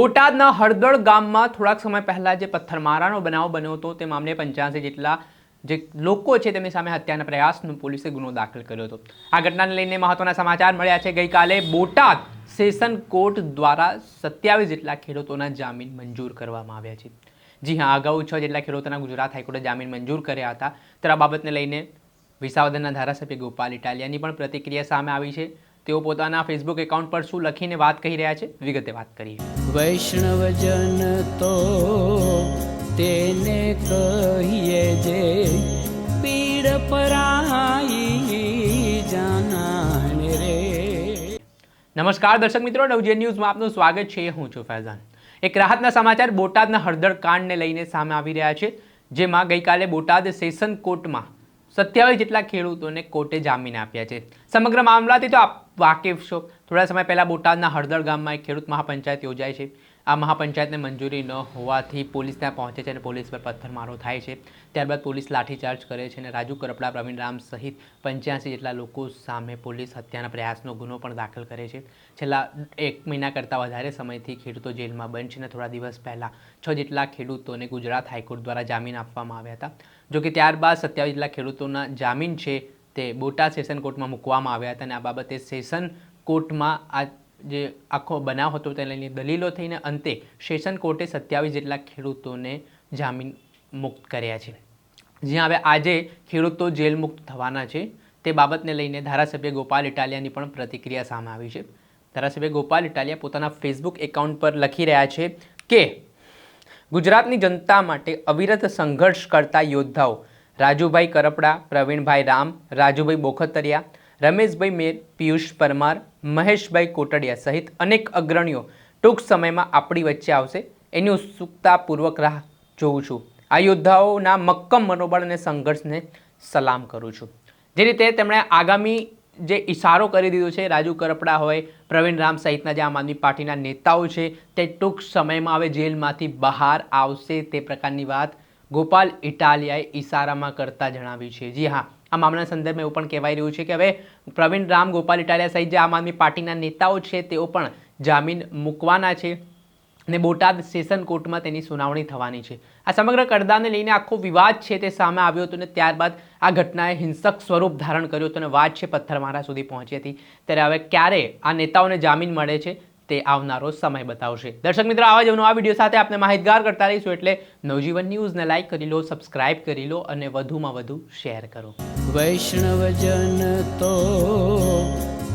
બોટાદના હળદળ ગામમાં થોડાક સમય પહેલાં જે પથ્થરમારાનો બનાવ બન્યો હતો, તે મામલે પંચ્યાસી જેટલા જે લોકો છે તેમની સામે હત્યાના પ્રયાસનો પોલીસે ગુનો દાખલ કર્યો હતો. આ ઘટનાને લઈને મહત્વના સમાચાર મળ્યા છે. ગઈકાલે બોટાદ સેશન કોર્ટ દ્વારા સત્યાવીસ જેટલા ખેડૂતોના જામીન મંજૂર કરવામાં આવ્યા છે. જી હા, અગાઉ છ જેટલા ખેડૂતોના ગુજરાત હાઈકોર્ટે જામીન મંજૂર કર્યા હતા. ત્યારે આ બાબતને લઈને વિસાવદરના ધારાસભ્ય ગોપાલ ઇટાલિયાની પણ પ્રતિક્રિયા સામે આવી છે. તેઓ પોતાના ફેસબુક એકાઉન્ટ પર શું લખીને વાત કહી રહ્યા છે વિગતે વાત કરીએ. વૈષ્ણવજન તો તેને કહીએ જે પીડ પરાઈ જાનાને રે. નમસ્કાર દર્શક મિત્રો નવજે ન્યૂઝમાં આપનું સ્વાગત છે. હું છું ફૈઝાન. એક રાહતના સમાચાર બોટાદના હળદર કાંડને લઈને સામે આવી રહ્યા છે જેમાં ગઈકાલે બોટાદ સેશન કોર્ટમાં સત્યાવીસ જેટલા ખેડૂતોને કોર્ટે જામીન આપ્યા છે. સમગ્ર મામલાથી તો આપ વાકેફ છો? થોડા સમય પહેલાં બોટાદના હળદર ગામમાં એક ખેડૂત મહાપંચાયત યોજાય છે. આ મહાપંચાયતને મંજૂરી ન હોવાથી પોલીસ ત્યાં પહોંચે છે અને પોલીસ પર પથ્થરમારો થાય છે. ત્યારબાદ પોલીસ લાઠીચાર્જ કરે છે અને રાજુ કરપડા, પ્રવીણ રામ સહિત પંચ્યાસી જેટલા લોકો સામે પોલીસ હત્યાના પ્રયાસનો ગુનો પણ દાખલ કરે છે. છેલ્લા એક મહિના કરતાં વધારે સમયથી ખેડૂતો જેલમાં બંધ છે અને થોડા દિવસ પહેલાં છ જેટલા ખેડૂતોને ગુજરાત હાઈકોર્ટ દ્વારા જામીન આપવામાં આવ્યા હતા. જો કે ત્યારબાદ સત્યાવીસ જેટલા ખેડૂતોના જામીન છે તે બોટાદ સેશન કોર્ટમાં મૂકવામાં આવ્યા હતા અને આ બાબતે સેશન કોર્ટમાં આ જે આખો બનાવ હતો તેને લઈને દલીલો થઈને અંતે સેશન કોર્ટે સત્યાવીસ જેટલા ખેડૂતોને જામીન મુક્ત કર્યા છે. જ્યાં હવે આજે ખેડૂતો જેલ મુક્ત થવાના છે. તે બાબતને લઈને ધારાસભ્ય ગોપાલ ઇટાલિયાની પણ પ્રતિક્રિયા સામે આવી છે. ધારાસભ્ય ગોપાલ ઇટાલિયા પોતાના ફેસબુક એકાઉન્ટ પર લખી રહ્યા છે કે, ગુજરાતની જનતા માટે અવિરત સંઘર્ષ કરતા યોદ્ધાઓ રાજુભાઈ કરપડા, પ્રવીણભાઈ રામ, રાજુભાઈ બોખતરિયા, રમેશભાઈ મેર પિયુષ પરમાર, મહેશભાઈ કોટડિયા સહિત અનેક અગ્રણીઓ ટૂંક સમયમાં આપણી વચ્ચે આવશે. એની ઉત્સુકતાપૂર્વક રાહ જોઉં છું. આ યોદ્ધાઓના મક્કમ મનોબળ અને સંઘર્ષને સલામ કરું છું. જે રીતે તેમણે આગામી જે ઇશારો કરી દીધો છે, રાજુ કરપડા હોય, પ્રવીણ રામ સહિતના જે આમ આદમી પાર્ટીના નેતાઓ છે, તે ટૂંક સમયમાં હવે જેલમાંથી બહાર આવશે તે પ્રકારની વાત ગોપાલ ઇટાલિયાએ ઇશારામાં કરતા જણાવ્યું છે. જી હા, આ મામલાના સંદર્ભમાં એવું પણ કહેવાય રહ્યું છે કે હવે પ્રવીણ રામ ગોપાલ ઇટાલિયા સહિત જે આમ આદમી પાર્ટીના નેતાઓ છે, તેઓ પણ જામીન મૂકવાના છે અને બોટાદ સેશન કોર્ટમાં તેની સુનાવણી થવાની છે. આ સમગ્ર કરદાને લઈને આખો વિવાદ છે તે સામે આવ્યો હતો અને ત્યારબાદ આ ઘટનાએ હિંસક સ્વરૂપ ધારણ કર્યું હતું અને વાત છે પથ્થરમારા સુધી પહોંચી હતી. ત્યારે હવે ક્યારે આ નેતાઓને જામીન મળે છે? તે આવનારો સમય બતાવશે. દર્શક મિત્રો, આવા જ આ વીડિયો સાથે આપણે માહિતગાર કરતા રહીશું એટલે નવજીવન ન્યૂઝને લાઈક કરી લો સબસ્ક્રાઇબ કરી લો અને વધુમાં વધુ શેર કરો. વૈષ્ણવજન તો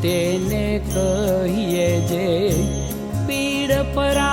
તેને કહીએ જે પીડ પરાઈ